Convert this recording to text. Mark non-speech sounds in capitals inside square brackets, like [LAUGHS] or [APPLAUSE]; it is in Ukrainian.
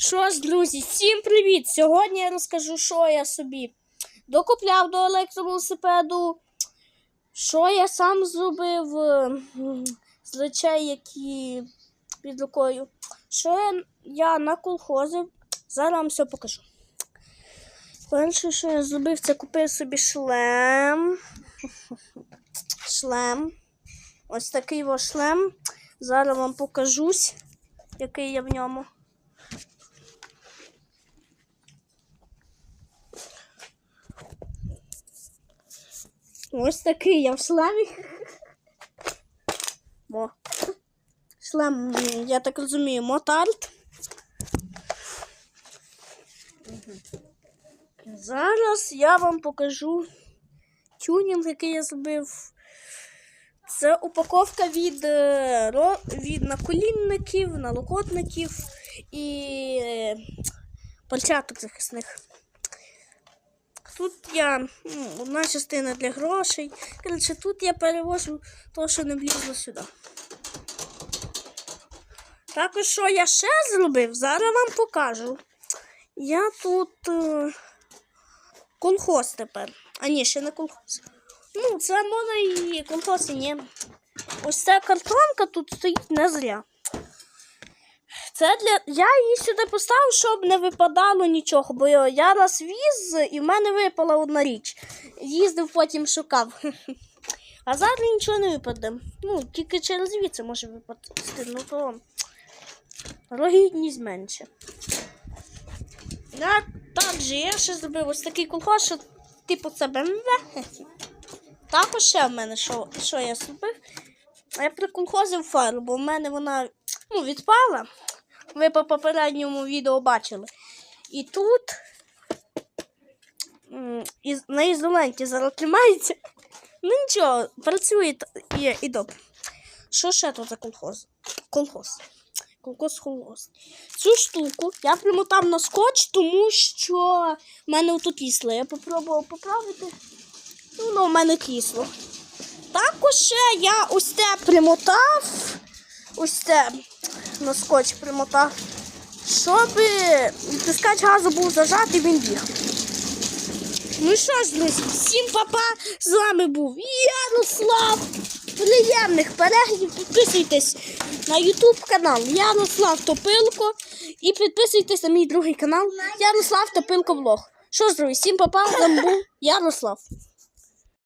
Що ж, друзі, всім привіт! Сьогодні я розкажу, що я собі докупляв до електровелосипеду, що я сам зробив з речей, які під рукою. Що я, я наколхозив. Зараз вам все покажу. Перше, що я зробив, це купив собі шлем. Шлем. Ось такий шлем. Зараз вам покажусь, який я в ньому. Ось такий я в шлемі. О. Шлем, я так розумію, мотарт. Зараз я вам покажу тюнінг, який я зробив. Це упаковка від, е, від наколінників, налокотників і е, пальчаток захисних. Тут я м, одна частина для грошей. Коротше, тут я перевожу те, що не влізло сюди. Також, що я ще зробив, зараз вам покажу. Я тут е, колхоз тепер. А ні, ще не колхоз. Ну, це можна і колхоз, і ні. Ось ця картонка тут стоїть не зря. Це для. Я її сюди поставив, щоб не випадало нічого, бо я раз віз і в мене випала одна річ. Їздив, потім шукав. [LAUGHS] А зараз нічого не випаде. Ну, тільки через віце може випасти. Ну то рогідність менше. Я також я ще зробив ось такий колхоз, що типу це БМВ. Також ще в мене що, що я зробив. Я приколхозив фару, бо в мене вона ну, відпала. Ви по попередньому відео бачили. І тут на ізоленті зараз тримається. Ну нічого, працює і, і добре. Що ще тут за колхоз? Колхоз. Колхоз колхоз. Цю штуку я примотав на скотч, тому що в мене тут кисло. Я попробував поправити. Ну, воно в мене кисло. Також ще я ось це примотав. Ось це на скотч примотав. Щоб відтискач газу був зажатий, він біг. Ну що ж, друзі, всім папа, з вами був Ярослав. Приємних переглядів, підписуйтесь на YouTube канал Ярослав Топилко і підписуйтесь на мій другий канал Ярослав Топилко Влог. Що ж, друзі, всім папа, вами був Ярослав.